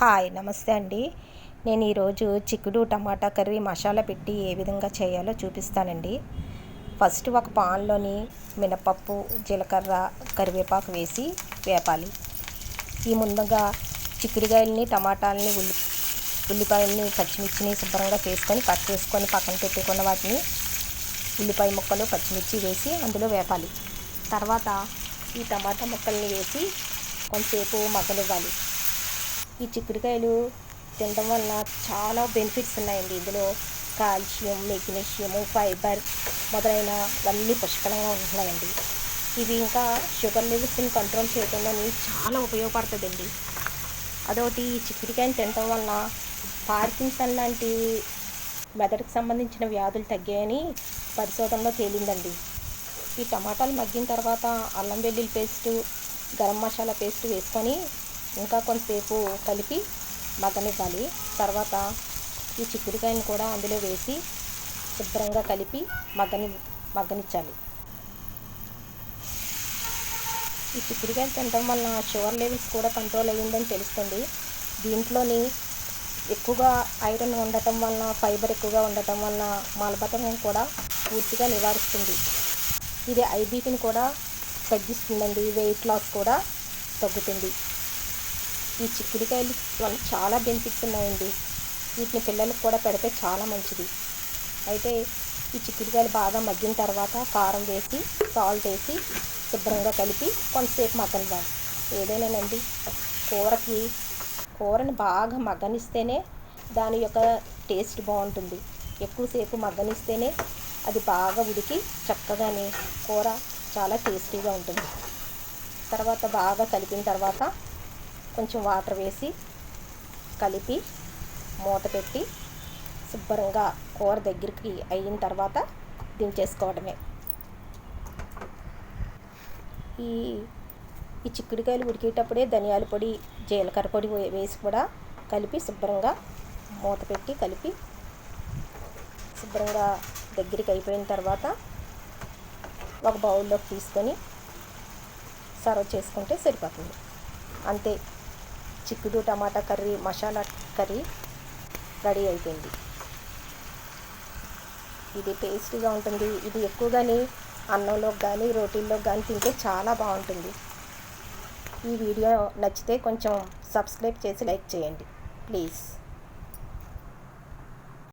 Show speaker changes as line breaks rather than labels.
Hi నమస్తే అండి. నేను ఈరోజు చిక్కుడు టమాటా కర్రీ మసాలా పెట్టి ఏ విధంగా చేయాలో చూపిస్తానండి. ఫస్ట్ ఒక పాన్లోని మినపప్పు జీలకర్ర కరివేపాకు వేసి వేపాలి. ఈ ముందుగా చిక్కుడుకాయలని టమాటాలని ఉల్లి ఉల్లిపాయలని పచ్చిమిర్చిని శుభ్రంగా చేసుకొని కట్ చేసుకొని పక్కన పెట్టుకున్న వాటిని ఉల్లిపాయ ముక్కలు పచ్చిమిర్చి వేసి అందులో వేపాలి. తర్వాత ఈ టమాటా ముక్కల్ని వేసి కొంతసేపు మగ్గనివ్వాలి. ఈ చిక్కుడుకాయలు తినడం వల్ల చాలా బెనిఫిట్స్ ఉన్నాయండి. ఇందులో కాల్షియం మెగ్నీషియం ఫైబర్ మొదలైన అన్నీ పుష్కలంగా ఉంటున్నాయండి. ఇవి ఇంకా షుగర్ లెవెల్స్ని కంట్రోల్ చేయడంలోని చాలా ఉపయోగపడుతుందండి అదొకటి ఈ చిక్కుడుకాయని తినడం వలన పార్కిన్సన్ లాంటి మెదడుకు సంబంధించిన వ్యాధులు తగ్గాయని పరిశోధనలో తేలిందండి. ఈ టమాటాలు మగ్గిన తర్వాత అల్లం వెల్లుల్లి పేస్టు గరం మసాలా పేస్ట్ వేసుకొని ఇంకా కొంతసేపు కలిపి మగ్గనివ్వాలి. తర్వాత ఈ చిక్కుడుకాయని కూడా అందులో వేసి శుభ్రంగా కలిపి మగ్గని మగ్గనిచ్చాలి. ఈ చిక్కుడుకాయలు తినడం వల్ల షుగర్ లెవెల్స్ కూడా కంట్రోల్ అయ్యిందని తెలుస్తుంది. దీంట్లోని ఎక్కువగా ఐరన్ ఉండటం వలన ఫైబర్ ఎక్కువగా ఉండటం వలన మలబద్ధకం కూడా పూర్తిగా నివారిస్తుంది. ఇది ఐబీపీని కూడా తగ్గిస్తుందండి వెయిట్ లాస్ కూడా తగ్గుతుంది. ఈ చిక్కుడుకాయలు వల్ల చాలా బెనిఫిట్స్ ఉన్నాయండి. వీటిని పిల్లలకు కూడా పెడితే చాలా మంచిది. అయితే ఈ చిక్కుడుకాయలు బాగా మగ్గిన తర్వాత కారం వేసి సాల్ట్ వేసి శుభ్రంగా కలిపి కొంతసేపు మగ్గనివ్వాలి. ఏదైనానండి కూరకి కూరని బాగా మగ్గనిస్తేనే దాని యొక్క టేస్ట్ బాగుంటుంది. ఎక్కువసేపు మగ్గనిస్తేనే అది బాగా ఉడికి చక్కగానే కూర చాలా టేస్టీగా ఉంటుంది. తర్వాత బాగా కలిపిన తర్వాత కొంచెం వాటర్ వేసి కలిపి మూత పెట్టి శుభ్రంగా కూర దగ్గరికి అయిన తర్వాత దించేసుకోవడమే. ఈ ఈ చిక్కుడుకాయలు ఉడికేటప్పుడే ధనియాల పొడి జీలకర్ర పొడి వేసి కూడా కలిపి శుభ్రంగా మూత పెట్టి కలిపి శుభ్రంగా దగ్గరికి అయిపోయిన తర్వాత ఒక బౌల్లోకి తీసుకొని సర్వ్ చేసుకుంటే సరిపోతుంది. అంతే. చిక్కుడు టమాటా కర్రీ మసాలా కర్రీ రెడీ అయిపోయింది. ఇది టేస్టీగా ఉంటుంది. ఇది ఎక్కువగానే అన్నంలో కానీ రోటీల్లో కానీ తింటే చాలా బాగుంటుంది. ఈ వీడియో నచ్చితే కొంచెం సబ్స్క్రైబ్ చేసి లైక్ చేయండి. ప్లీజ్.